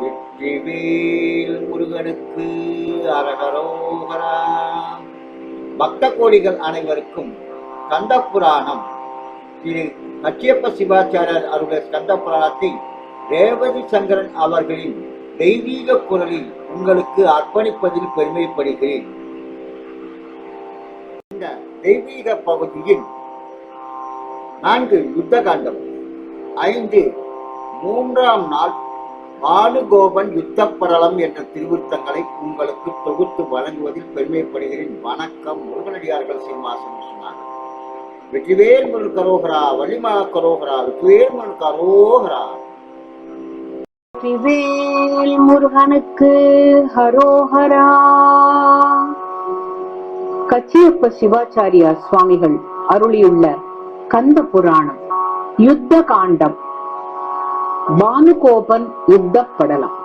வெற்றிவேல் முருகனுக்கு அரகரோகரா. பக்த கோடிகள் அனைவருக்கும் கந்த புராணம் திரு கச்சியப்ப சிவாச்சாரியர் அவருடைய கந்த புராணத்தை ரேவதி சங்கரன் அவர்களின் தெய்வீக குரலில் உங்களுக்கு அர்ப்பணிப்பதில் பெருமைப்படுகிறேன். இந்த தெய்வீக பகுதியில் நான்கு யுத்த காண்டம் ஐந்து மூன்றாம் நாள் ஆணுகோபன் யுத்த படலம் என்ற திருவுத்தங்களை உங்களுக்கு தொகுத்து வழங்குவதில் பெருமைப்படுகிறேன். வணக்கம். முருகனடியார்கள் சீனிவாசன் சொன்னார்கள். வெற்றிவேல் முருகன் கரோகரா வலிமா கரோகரா வெற்றிவேல் கரோகரா. வெற்றிவேல் முருகனுக்கு ஹரோஹரா. கச்சியப்ப சிவாச்சாரியா சுவாமிகள் அருளியுள்ள கந்த புராணம் யுத்த காண்டம் பானுகோபன் யுத்தப்படலாம்.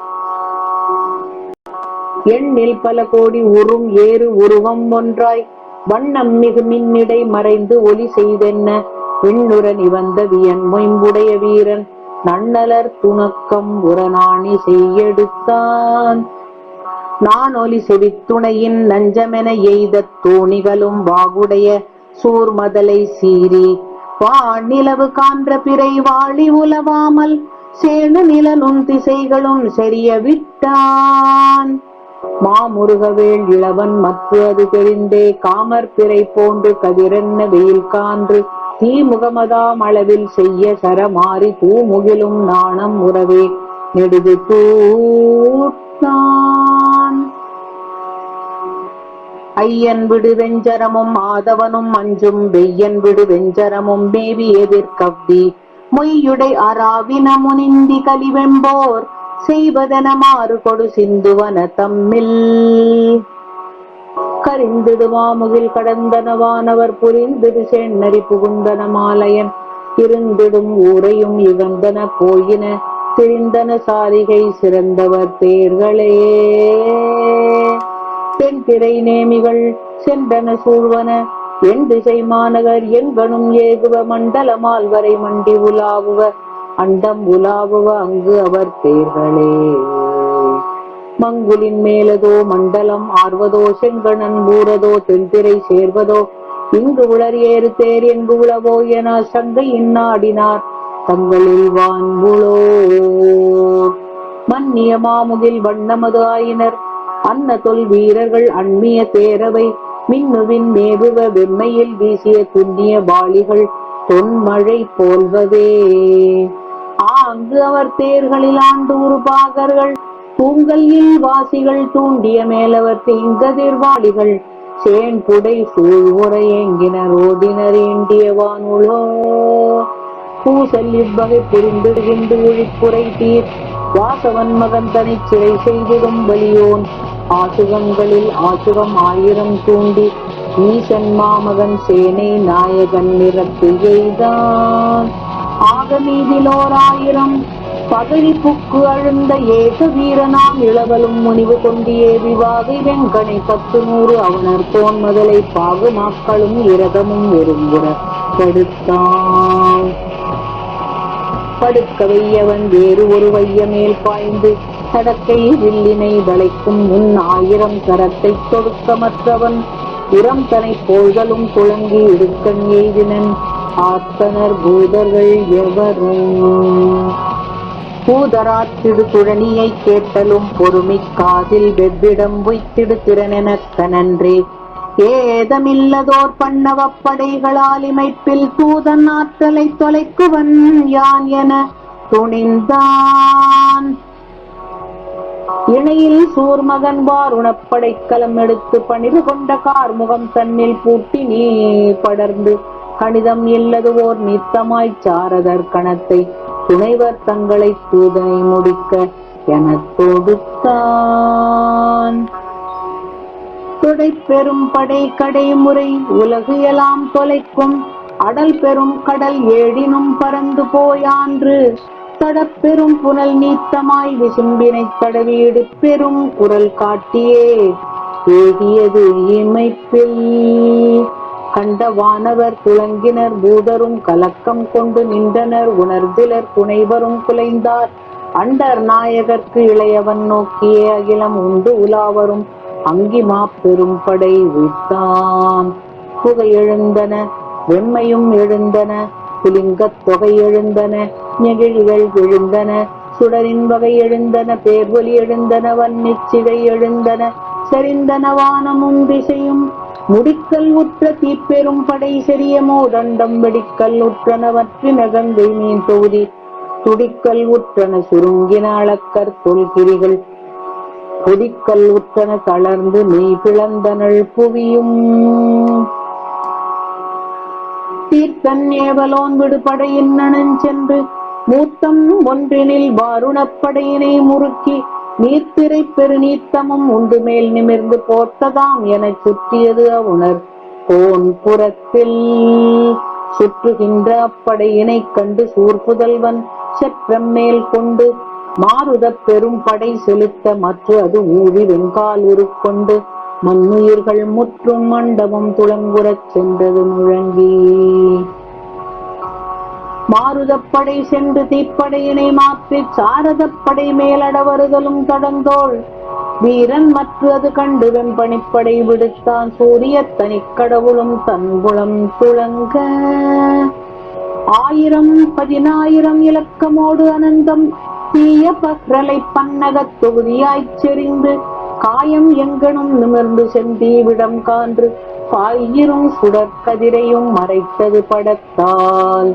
எண்ணில் பல கோடி உறும் ஏறு உருவம் ஒன்றாய் வண்ணம் மிகு மின்னிடை மறைந்து ஒலி செய்தென்ன? விண்ணுற இவந்த வியன் மொயம்புடைய வீரன் நன்னலர் துணக்கம் உரநாணி செய்யெடுத்தான். நான் ஒலி செவித்துணையின் நஞ்சமென எய்த தோணிகளும் வாகுடைய சூர்மதலை சீறி வானிலவு கான்ற பிறை வாழி உலவாமல் சேணு நிலனும் திசைகளும் செறிய விட்டான். மாமுருகவேள் இளவன் மற்ற அது தெரிந்தே காமர் பிறை போன்று கதிரென்ன வெயில் கான்று தீ முகமதாம் அளவில் செய்ய சரமாறி தூமுகிலும் நாணம் உறவே நெடுது தூட்டான் ஐயன் விடு வெஞ்சரமும் ஆதவனும் அஞ்சும் வெய்யன் விடு வெஞ்சரமும் மேவி எதிர்கவ்வி மொய்யுடை அராவின முனிந்தி கலிவெம்போர் செய்வதென மாறு கொடு சிந்துவன தம்மில். கரிந்திடுமாமுகில் கடந்தனவானவர் புரிந்திடு செண்ணறி புகுந்தன மாலையன் இருந்திடும் ஊரையும் இகந்தன போயின திரிந்தன சாரிகை சிறந்தவர் தேர்களே. தென் திரை நேமிகள் சென்றன சூழ்வன என் திசை மாநகர் எங்கனும் ஏகுவ மண்டலமால் வரை மண்டி உலாவுவ அண்டம் உலாவுவ அங்கு அவர் தேர்களே. மங்குலின் மேலதோ மண்டலம் ஆர்வதோ செங்கணன் ஊரதோ தென்திரை சேர்வதோ இங்கு உளர் ஏறு தேர் எங்கு உளவோ என சங்கை இன்னாடினார் தங்களில் வான்புளோ மன்னிய மாமுகில் வண்ணமது ஆயினர் அன்ன தொல் வீரர்கள் அண்மிய தேரவை மின்னுவின் மேவுவ வெம்மையில் வீசிய துண்ணிய வாளிகள் தொன்மழை போல்வதே. அங்கு அவர் தேர்களில் ஆண்டூர் பாகர்கள் தூங்கல்யில் வாசிகள் தூண்டிய மேலவர் திங்கதிர்வாளிகள் சேன் புடை சூழ்வுரை ஏங்கினர் ஓதினர் ஏண்டிய வானுலோ. பூசல் இவ்வகை புரிந்திடுகின்று ஒழிப்புரை தீர் வாசவன் மகன் தனி சிறை செய்திடும் வலியோன் ஆசுகங்களில் ஆசுகம் ஆயிரம் தூண்டி ஈசன் மாமகன் சேனை நாயகன் நிறத்து எய்தான். ஆகமீதிலோர் ஆயிரம் பகழி புக்கு அழுந்த ஏக வீரனாம் இளவலும் முனிவு கொண்டியே விவாகை வெங்கனை பத்து நூறு அவனர் போன் முதலை பாகு நாக்களும் இரகமும் ஒருங்குற படுத்தான் படுக்க வையவன் வேறு ஒரு வைய மேல் பாய்ந்து கடக்கை வில்லினை வளைக்கும் முன் ஆயிரம் கரத்தை தொடுக்க மற்றவன் இரம் தனை போழ்தலும் குழங்கி இடுக்கண் எய்தினன். ஆத்தனர் பூதர்கள் எவரும்? பூதராற்றிடு குழனியை கேட்டலும் பொறுமை காதில் வெவ்விடம் வைத்திடு திறனெனக்க நன்றே ஏதமில்லதோர் பண்ணவப் படைகளால் இமைப்பில் தூதன் ஆற்றலை தொலைக்குவன் யான் என துணிந்தான். இணையில் சூர்மகன் வார் உணப்படைக்கலம் எடுத்து பணிவு கொண்ட கார்முகம் தன்னில் பூட்டி நீ படர்ந்து கணிதம் இல்லது ஓர் நித்தமாய் சாரதர் கணத்தை துணைவர் தங்களை தூதனை முடிக்க எனத் தொடுத்தான் தொடை பெரும் படை கடைமுறை உலகு எல்லாம் தொலைக்கும் அடல் பெரும் கடல் ஏடினும் பறந்து போயான்று தடப்பெரும் புனல் நீத்தமாய் விசும்பினை தடவீடு பெரும் குரல் காட்டியே. ஏகியது இமைப்பில். கண்ட வானவர் துளங்கினர் பூதரும் கலக்கம் கொண்டு நின்றனர் உணர்ந்திலர் புனைவரும் குலைந்தார். அண்டர் நாயகர்க்கு இளையவன் நோக்கியே அகிலம் உண்டு உலாவரும் அங்கிமா பெரும்படை படை விட்டான் புகை எழுந்தன வெம்மையும் எழுந்தன புலிங்கத் தொகை எழுந்தன நெகிழிகள் எழுந்தன சுடரின் வகை எழுந்தன பேர்வொலி எழுந்தன வன்னிச்சிகை எழுந்தன செறிந்தன வானமும் திசையும். முடிக்கல் உற்ற தீப்பெரும் படை செரியமோ தண்டம் வெடிக்கல் உற்றனவற்றி நகந்தை மீன் தொகுதி. துடிக்கல் உற்றன சுருங்கின அளக்கர் தொல்கிரிகள். பொடிக்கல் உற்றன தளர்ந்து மெய் பிளந்தனள் புவியும். தீர்த்தன் ஏவலோன் விடுபடையின் சென்று மூத்தம் ஒன்றினில் வாருணப்படையினை முறுக்கி நீர்த்திரை பெருநீத்தமும் உண்டு மேல் நிமிர்ந்து போர்த்ததாம் எனச் சுற்றியது அவுணர். போன் புறத்தில் சுற்றுகின்ற அப்படையினை கண்டு சூர்புதல்வன் செற்றம் மேல் கொண்டு மாருதப் பெரும் படை செலுத்த மற்ற அது ஊழி வெங்கால் உருக்கொண்டு மண்ணுயிர்கள் முற்றும் மண்டபம் துளங்குறச் சென்றது முழங்கி. மாருதப்படை சென்று தீப்படையினை மாற்றி சாரதப்படை மேலட வருதலும் கடந்தோள். வீரன் மற்ற அது கண்டு வெம்பணிப்படை விடுத்தான் சூரிய தனிக்கடவுளும் தன்புலம் துளங்க. ஆயிரம் பதினாயிரம் இலக்கமோடு அனந்தம் தீய பக்ரலை பன்னகத் தொகுதியாய்ச் செறிந்து காயம் எங்கனும் நிமிர்ந்து செந்தீவிடம் கான்று பாயிரும் சுடற்கதிரையும் மறைத்தது படத்தால்.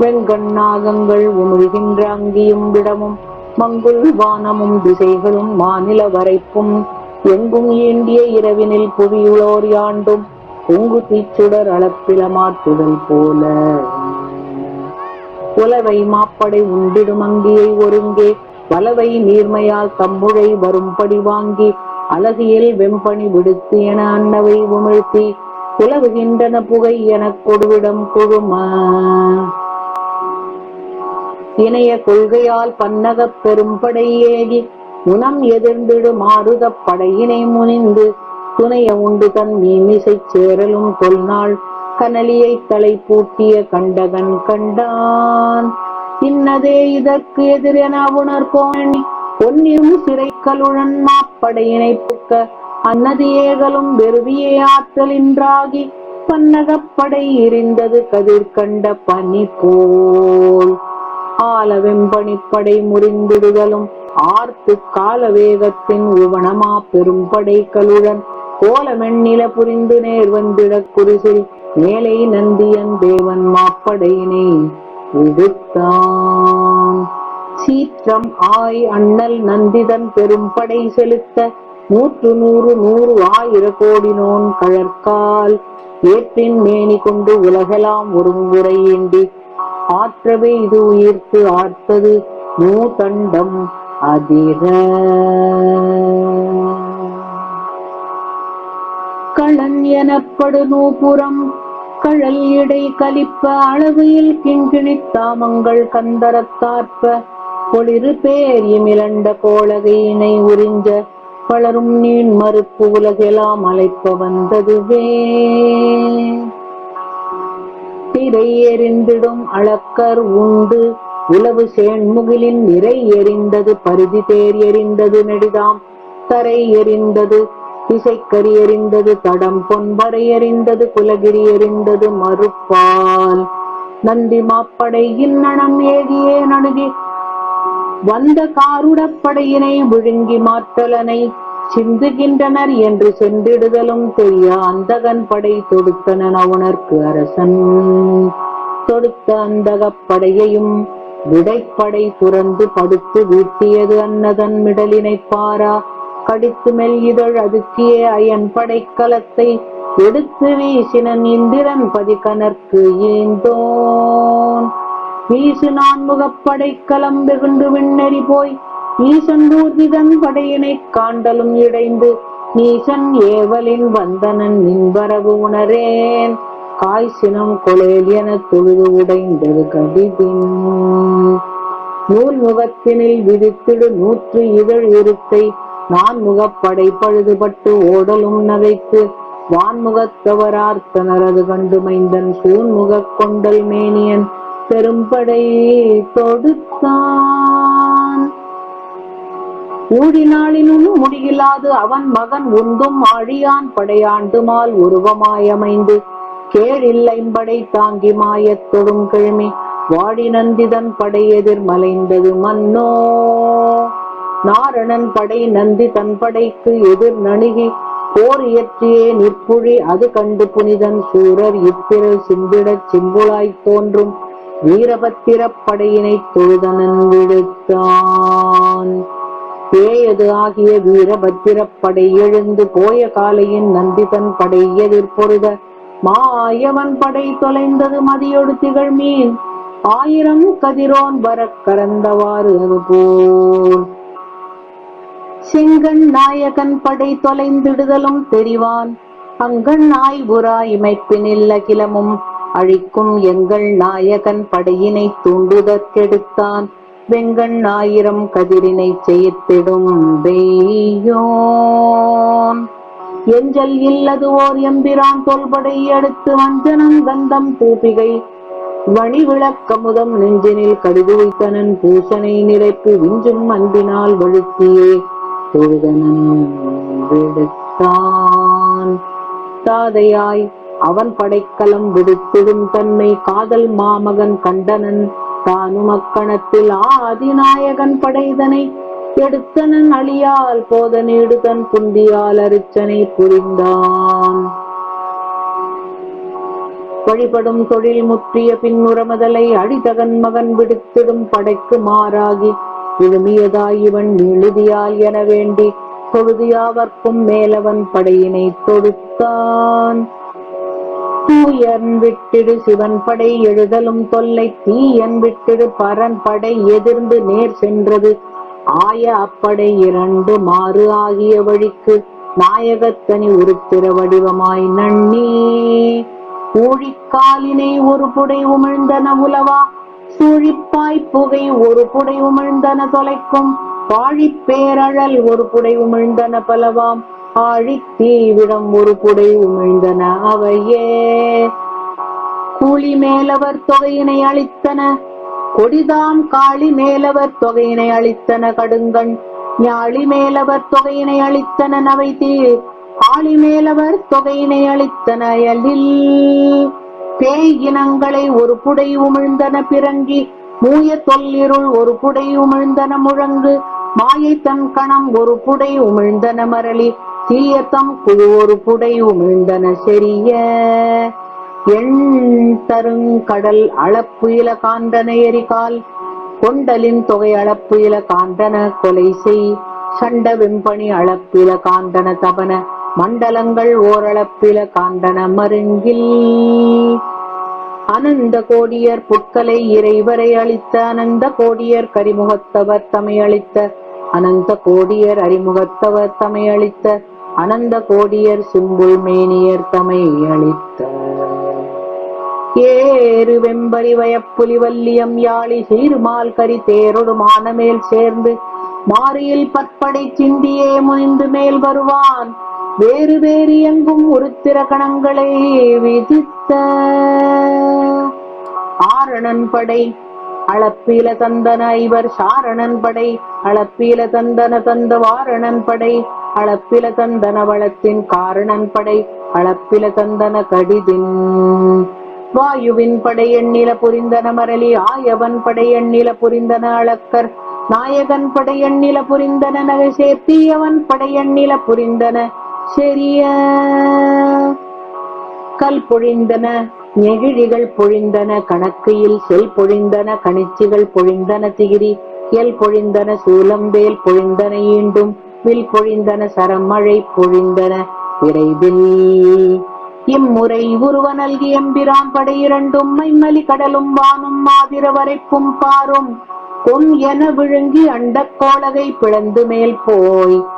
வெங்கண்ணாகங்கள் உமிழ்கின்ற அங்கியும் விடமும் மங்குள் வானமும் திசைகளும் மாநில வரைப்பும். எங்கும் ஏண்டிய இரவினில் புவியுளோர் யாண்டும் பொங்கு தீச்சுடர் அளப்பிளமாற்றுதல் போல. உலவை மாப்படை உண்டிடும் அங்கியை ஒருங்கே வலவை நீர்மையால் தம்புழை வரும்படி வாங்கி அழகியில் வெம்பணி விடுத்து என அன்னவை உமிழ்த்தி உலவுகின்றன புகை எனக் கொடுவிடம் குழும. இணைய கொள்கையால் பன்னகப் பெரும்படை ஏகி உணம் எதிர்ந்திடு மாறுதப் படையினை முனிந்து துணைய உண்டு தன் மீமிசைச் சேரலும் தொல்நாள் கனலியை தலை பூட்டிய கண்டகன் கண்டான். இன்னதே இதற்கு எதிரென உணர்கோணி பொன்னிரும் சிறைக்கலுழன் மாப்படையினை புக்க அன்னது ஏகலும் வெறுவியே ஆற்றலின்றாகி பன்னகப்படை எரிந்தது கதிர் கண்ட பனி போல். ஆலவெம்பனிப்படை முறிந்துடுதலும் முறிந்திடுதலும் ஆர்த்து கால வேகத்தின் உவனமா பெரும்படை கலுடன் கோலமெண்ணில புரிந்து நேர் வந்திடக் குறிசில் மேலை நந்தியன் தேவன் மாப்படையினை விடுத்தான் சீற்றம் ஆய் அண்ணல் நந்திதன் பெரும்படை செலுத்த நூற்று நூறு நூறு ஆயிர கோடி நோன் கழற்கால். ஏற்றின் மேனி கொண்டு முறை ஒருங்குறையேண்டி ஆற்றவே இது உயிர்த்து ஆர்த்தது நூதண்டம் அதிர. களன் எனப்படு நூபுறம் கழல் இடை கலிப்ப அளவையில் கிண்கிணித் தாமங்கள் கந்தரத்தாற்ப பொளிரு பேர் இமிலண்ட கோளகையினை உறிஞ்ச வளரும் நீன் மறுப்பு உலகெல்லாம் அழைப்ப வந்ததுவே. திரை எறிந்திடும் அளக்கர் உண்டு உளவு சேண்முகிலின் நிறை எறிந்தது பருதி தேர் எறிந்தது நெடிதாம் தரை எறிந்தது திசைக்கரி எறிந்தது தடம் பொன்பறை எறிந்தது குலகிரி எறிந்தது மறுப்பால். நந்தி மாப்படை இன்னணம் ஏகியே நணுகி வந்த காருடப்படையினை விழுங்கி மாற்றலனை சிந்துகின்றனர் என்று சென்றிடுதலும் தெரிய அந்தகன் படை தொடுத்தனன் அவனர்க்கு அரசன். தொடுத்த அந்தகப்படையையும் விடைப்படை துறந்து படுத்து வீட்டியது அன்னதன் மிடலினை பாரா. கடித்து மெல் இதழ் அதுக்கிய அயன் படைக்கலத்தை எடுத்து வீசினன் இந்திரன் பதிகனற்கு ஏந்தோன். வீசு நான்முகப் படைக்கலம் வெகுண்டு விண்ணறி போய் ஈசன் ஊர்திதன் படையினைக் காண்டலும் இடைந்து நீசன் ஏவலின் வந்தனன் நின்வரவு உணரேன். காய்ச்சினம் கொலேல் என தொழுது உடைந்தது கடிதின். நூல் முகத்தினில் விதித்திடு நூற்று இதழ் இருத்தை நான் முகப்படை பழுதுபட்டு ஓடலும் நகைத்து வான்முகத்தவரார்த்தனரது கண்டு மைந்தன் சூன்முகக் கொண்டல் மேனியன் பெரும்படை தொடுத்தான். ஊழினாளினும் முடியிலாது அவன் மகன் உந்தும் அழியான் படையாண்டுமால் உருவமாயமைந்து. கேழில்லைம்படை தாங்கி மாயத் தொடும் கிழமை. வாடி நந்திதன் படை எதிர் மலைந்தது மன்னோ. நாரணன் படை நந்தி தன் படைக்கு எதிர் நணுகி போர் இயற்றியே நிற்புழி அது கண்டு புனிதன் சூரர். இப்பிரல் சிந்திடச் சிம்புளாய்த் தோன்றும் வீரபத்திரப் படையினை தொழுதனன் விடுத்தான். பேயது ஆகிய வீரபத்திரப் படை எழுந்து போய காலையின் நந்திதன் படை எதிர்பொருத மாயவன் படை தொலைந்தது மதியொடு திகழ் மீன் ஆயிரம் கதிரோன் வரக் கறந்தவாறு அது போல் செங்கண் நாயகன் படை தொலைந்திடுதலும் தெரிவான். அங்கண் ஆய்வுராய் இமைப்பினில் அகிலமும் அழிக்கும் எங்கள் நாயகன் படையினை தூண்டுதற்கெடுத்தான். வெங்கண் ஆயிரம் கதிரினை செய்திடும் வெய்யோன் எஞ்சல் இல்லது ஓர் எம்பிரான் தொல்படை அடுத்து வஞ்சனம் கந்தம் தூபிகை வணி விளக்கமுதம் நெஞ்சினில் கடிது வைத்தனன் பூசனை நிறைப்பு விஞ்சும் அன்பினால் வழுத்தியே விடுத்தான் தாதையாய் அவன் படைக்கலம் விடுத்திடும் தன்மை காதல் மாமகன் கண்டனன். தானும் அக்கணத்தில் ஆதிநாயகன் படைதனை எடுத்தனன் அழியால் போதனேடு தன் புந்தியால் அரிச்சனை புரிந்தான். வழிபடும் தொழில் முற்றிய பின்னுரமதலை அடிதகன் மகன் விடுத்திடும் படைக்கு மாறாகி விழுமியதாய் இவன் எழுதியால் என வேண்டி தொழுதியாவர்க்கும் மேலவன் படையினை தொடுத்தான். தூயன் விட்டிடு சிவன் படை எழுதலும் தொல்லை தீயன் விட்டிடு பரன் படை எதிர்ந்து நேர் சென்றது. ஆய அப்படை இரண்டு மாறு ஆகிய வழிக்கு நாயகத்தனி உருத்திர வடிவமாய் நன்னி. ஊழிக்காலினை ஒரு புடை உமிழ்ந்தன உலவா சூழிப்பாய் புகை ஒரு புடை உமிழ்ந்தன தொலைக்கும். பாழிப் பேரழல் ஒரு புடை உமிழ்ந்தன பலவாம். ஆழி தீவிடம் ஒரு புடை உமிழ்ந்தன அவையே. கூலி மேலவர் தொகையினை அளித்தன. கொடிதாம் காளி மேலவர் தொகையினை அளித்தன கடுங்கண். ஞாழி மேலவர் தொகையினை அளித்தன நவை தீர் ஆளி மேலவர் தொகையினை அளித்தன எழில். பேய் இனங்களை ஒரு புடை உமிழ்ந்தன பிறங்கி மூய தொல்லிருள் ஒரு புடை உமிழ்ந்தன முழங்கு மாயை தன் கணம் ஒரு புடை உமிழ்ந்தன மரளி தீயத்தம் குழு ஒரு புடை உமிழ்ந்தன செரிய எண் தருங்கடல் அளப்புயில காந்தன எரிகால் கொண்டலின் தொகை அளப்புயில காந்தன கொலை செய் சண்ட வெம்பணி அளப்பில காந்தன தபன மண்டலங்கள் ஓரளப்பில காந்தன மருங்கில். அனந்த கோடியர் புட்கலை இறைவரை அளித்த அனந்த கோடியர் கரிமுகத்தவர் தமை அளித்த அனந்த கோடியர் அறிமுகத்தவர் தமை அளித்த அனந்த கோடியர் சிம்புள் மேனியர் தமை அளித்த. ஏறு வெம்பரி வயப்புலி வல்லியம் யாழி சீர்மால் கரி தேரொடு மானமேல் சேர்ந்து மாரியில் பற்படை சிந்தியே முனிந்து மேல் வருவான். வேறு வேறு எங்கும் உருத்திர கணங்களை விதித்த ஆரணன் படை அளப்பீல தந்தன இவர் சாரணன் படை அளப்பீல தந்தன தந்த வாரணன் படை அளப்பில தந்தன வளத்தின் காரணன் படை அளப்பில தந்தன கடிதின் வாயுவின் படை எண்ணில புரிந்தன மரளி ஆயவன் படை எண்ணில புரிந்தன அளக்கர் நாயகன் படை எண்ணில புரிந்தன நகை சேர்த்தியவன் படை எண்ணில புரிந்தன சரியா? கல் பொழிந்தன நெகிழிகள் பொழிந்தன கணக்கையில் செல் பொழிந்தன கணிச்சிகள் பொழிந்தன திகிரி. எல் பொழிந்தன சூலம்பேல் பொழிந்தன ஈண்டும். வில் பொழிந்தன சரமழை பொழிந்தன விரைவில். இம்முறை உருவ நல்கி எம்பிரான் படை இரண்டும் மைமலி கடலும் வானும் மாதிர வரைப்பும் பாரும். பொன் என விழுங்கி அண்டக் கோலகை பிளந்து மேல் போய்.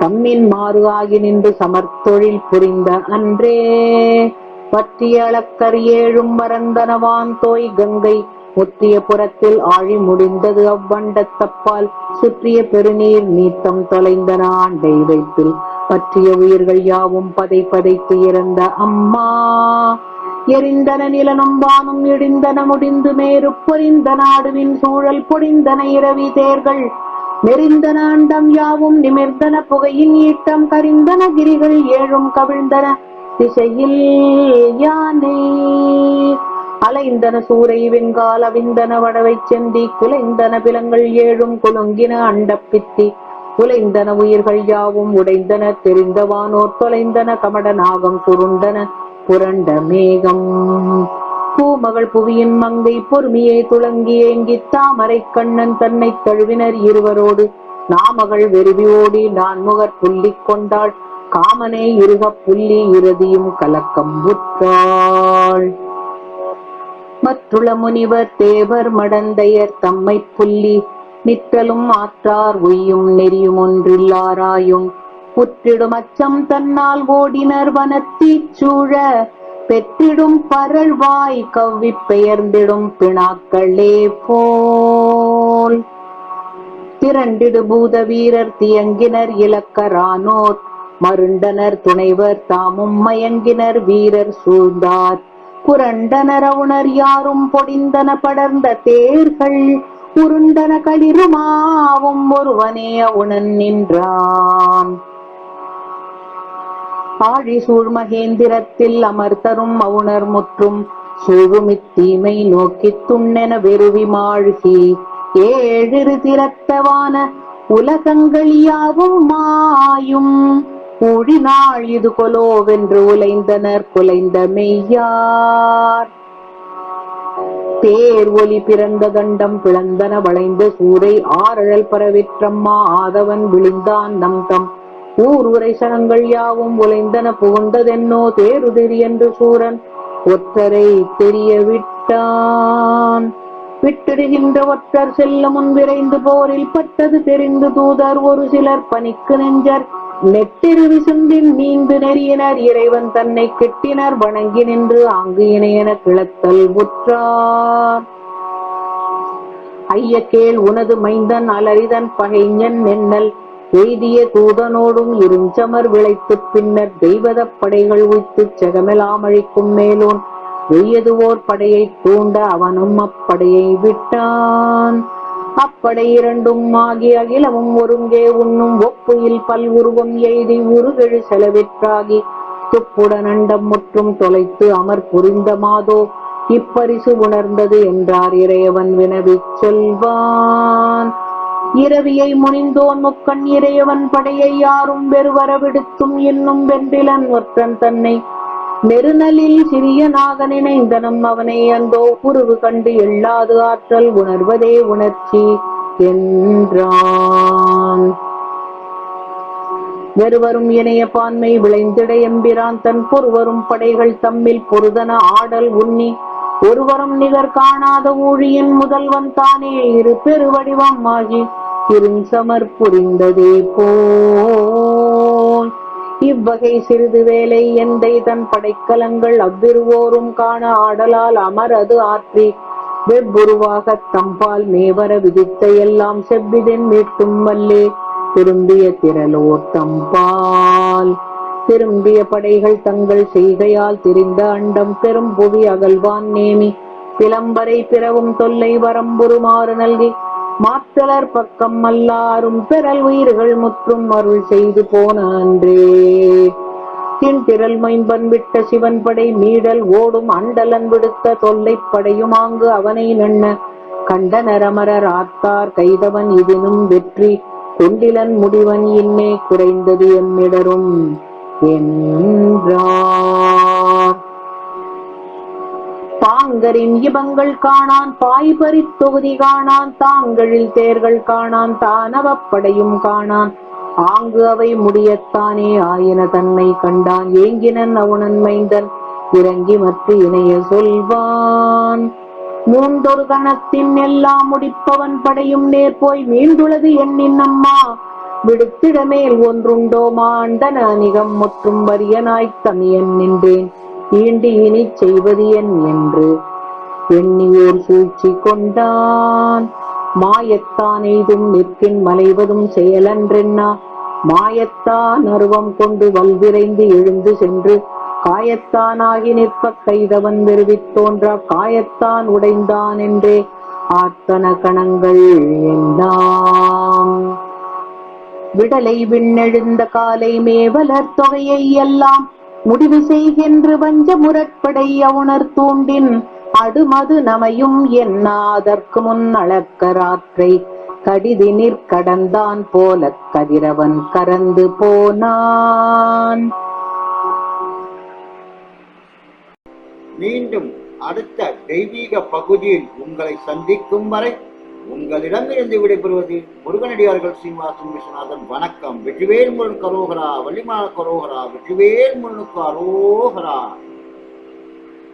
தம்மின் மாறு ஆகி நின்று சமர்த்தொழில் புரிந்த அன்றே. பற்றிய ஏழும் மறந்தனவான் தோய் கங்கை. முத்திய புறத்தில் ஆழி முடிந்தது அவ்வண்டத்தப்பால் சுற்றிய பெருநீர் நீத்தம் தொலைந்தன ஆண்டை வைப்பில். பற்றிய உயிர்கள் யாவும் பதை பதைத்து இறந்த அம்மா. எரிந்தன நிலனும் வானும் இடிந்தன முடிந்து மேரு பொறிந்த நாடுவின் சூழல் பொடிந்தன இரவி தேர்கள். நெறிந்தன அண்டம் யாவும் நிமிர்ந்தன புகையின் ஈட்டம் கரிந்தன கிரிகள் ஏழும் கவிழ்ந்தன. திசையில் யானை அலைந்தன சூறை வெண்கால் விந்தன வடவை செந்தி குலைந்தன பிலங்கள் ஏழும் குலுங்கின அண்டப்பித்தி உலைந்தன உயிர்கள் யாவும் உடைந்தன தெரிந்தவானோர் தொலைந்தன கமட நாகம் சுருண்டன புரண்ட மேகம். பூமகள் புவியின் மங்கை பொறுமையை துளங்கி ஏங்கி தாமரை கண்ணன் தன்னை தழுவினர் இருவரோடு. நாமகள் வெறுவி ஓடி நான் முகர் புள்ளி கொண்டாள். காமனே இருக புள்ளி இறுதியும் கலக்கம் உற்றாள் மற்றுள முனிவர் தேவர் மடந்தையர் தம்மை புள்ளி. நிற்றலும் ஆற்றார் உய்யும் நெறியும் ஒன்றில்லாராயும். புற்றிடும் அச்சம் தன்னால் ஓடினர் வனத்தீச்சூழ பெற்றிடும் பரழ்வாய் கவ்விப் பெயர்ந்திடும் பிணாக்களே போல். திரண்டிடு பூத வீரர் தியங்கினர் இலக்கரானோர். மருண்டனர் துணைவர் தாமும் மயங்கினர் வீரர் சூழ்ந்தார். புரண்டனர் அவுணர் யாரும் பொடிந்தன படர்ந்த தேர்கள். உருண்டன களிருமாவும் ஒருவனே அவுணன் நின்றான். ஆழி சூழ் மகேந்திரத்தில் அமர்த்தரும் மவுனர் முற்றும் சூழுமித்தீமை நோக்கி துண்ணென வெறுவி மாழ்கி. ஏழிரு திறத்தவான உலகங்கள் யாவும் மாயும். ஊழினாள் இது கொலோவென்று உலைந்தனர் குலைந்த மெய்யார். தேர் ஒலி பிறந்த தண்டம் பிளந்தன வளைந்த சூரை ஆரழல் பரவிற்றம்மா ஆதவன் விழுந்தான் நம் தம். ஊர் உரை சனங்கள் யாவும் உலைந்தன புகுந்ததென்னோ தேருதிரி என்று சூரன் ஒற்றரை தெரிய விட்டான் விட்டிடுகின்ற ஒற்றர் செல்ல முன் விரைந்து போரில் பட்டது தெரிந்து தூதர் ஒரு சிலர் பணிக்கு நெஞ்சர். நெட்டிருவி சிந்தின் நீந்து நெறியினர் இறைவன் தன்னை கெட்டினர் வணங்கி நின்று ஆங்கு இணையென கிளத்தல் உற்றார். ஐய கேள் உனது மைந்தன் அலரிதன் பகைஞன் நென்னல் எய்திய தூதனோடும் இருஞ்சமர் விளைத்துப் பின்னர் தெய்வதப் படைகள் உய்த்து செகமெலாம் அழிக்கும் மேலோன். எய்யதுவோர் படையைத் தூண்ட அவனும் அப்படையை விட்டான். அப்படை இரண்டும் ஆகி அகிலமும் ஒருங்கே உண்ணும் ஒப்புயில் பல் உருவம் எய்தி உருகெழு செலவிற்றாகி துப்புடன் அண்டம் முற்றும் தொலைத்து அமர் புரிந்த மாதோ இப்பரிசு உணர்ந்தது என்றார் இறையவன் வினவிச் சொல்வான். இரவியை முனிந்தோன் முக்கண் இறையவன் படையை யாரும் வெறுவர விடுத்தும் இன்னும் வென்றிலன் ஒற்றன் தன்னை நெருநலில் சிறிய நாக நினைந்தனம் அவனை அந்தோ உருவு கண்டு எள்ளாது ஆற்றல் உணர்வதே உணர்ச்சி என்றான். வெறுவரும் இணைய பான்மை விளைந்திட எம்பிரான் தன் பொறுவரும் படைகள் தம்மில் பொருதன ஆடல் உண்ணி ஒருவரும் நிகர் காணாத ஊழியின் முதல்வன் தானே இரு பெருவடிவம் ஆகி இருஞ்சமர் புரிந்ததே போல். இவ்வகை சிறிது வேலை எந்தை தன் படைக்கலங்கள் அவ்விருவோரும் காண ஆடலால் அமர் அது ஆற்றி வெவ்வுருவாக தம்பால் மேவர விதித்த எல்லாம் செவ்விதன் மீட்டும் வல்லே. திரும்பிய திரளோர் தம்பால். திரும்பிய படைகள் தங்கள் செய்கையால் திரிந்த அண்டம் பெரும் புவி அகல்வான் நேமி. பிளம்பரை பிறவும் தொல்லை வரம்புருமாறு நல்கி. மாத்தலர் பக்கம் அல்லாரும் பெறல் உயிர்கள் முற்றும் அருள் செய்து போன அன்றே. தின்திரள் மைம்பன் விட்ட சிவன் படை மீடல் ஓடும் அண்டலன் விடுத்த தொல்லைப் படையுமாங்கு அவனை நண்ண கண்ட நரமரர் ஆத்தார் கைதவன் இதினும் வெற்றி கொண்டிலன் முடிவன் இன்னே குறைந்தது எம்மிடரும். என்றார். பாங்கரின் இபங்கள் காணான் பாய்பரித் தொகுதி காணான் தாங்களில் தேர்கள் காணான் தானவப்படையும் காணான். ஆங்கு அவை முடியத்தானே ஆயின தன்னை கண்டான் ஏங்கினன் அவுணன் மைந்தன் இறங்கி மற்ற இணைய சொல்வான். மூன்றொரு கணத்தின் எல்லாம் முடிப்பவன் படையும் நேர் போய் மீண்டுள்ளது எண்ணின் அம்மா. விடுத்திடமேல் ஒன்றுண்டோ மாண்டன அணிகம் மற்றும் வரியனாய்த் தமியன் நின்றேன். ஈண்டு இனிச் செய்வது என் என்று எண்ணியோர் சூழ்ச்சி கொண்டான். மாயத்தான் எய்தும் நிற்கின் மலைவதும் செயலன்றென்னா? மாயத்தான் அருவம் கொண்டு வல்விரைந்து எழுந்து சென்று காயத்தானாகி நிற்ப கைதவன் வெறுவித் தோன்றா காயத்தான் உடைந்தான் என்றே ஆத்தன கணங்கள் எல்லாம். விடலை விண்ணெழுந்த காலை மேவலர் தொகையை எல்லாம் முடிவு செய்கின்ற வஞ்ச முரட்படை அவுணர் தூண்டின் அடுமது நமையும் என்னாதற்கு முன் அளக்கராற்றை கடிதி நிற்கடந்தான் போலக் கதிரவன் கரந்து போனான். மீண்டும் அடுத்த தெய்வீக பகுதியில் உங்களை சந்திக்கும் வரை உங்களிடமிருந்து விடைபெறுவது முருகனடியார்கள் சீனிவாசன் விஸ்வநாதன். வணக்கம். வெற்றிவேல் முருகன் கரோகரா வள்ளிமான கரோகரா வெற்றிவேல் முருகனுக்கு அரோகரா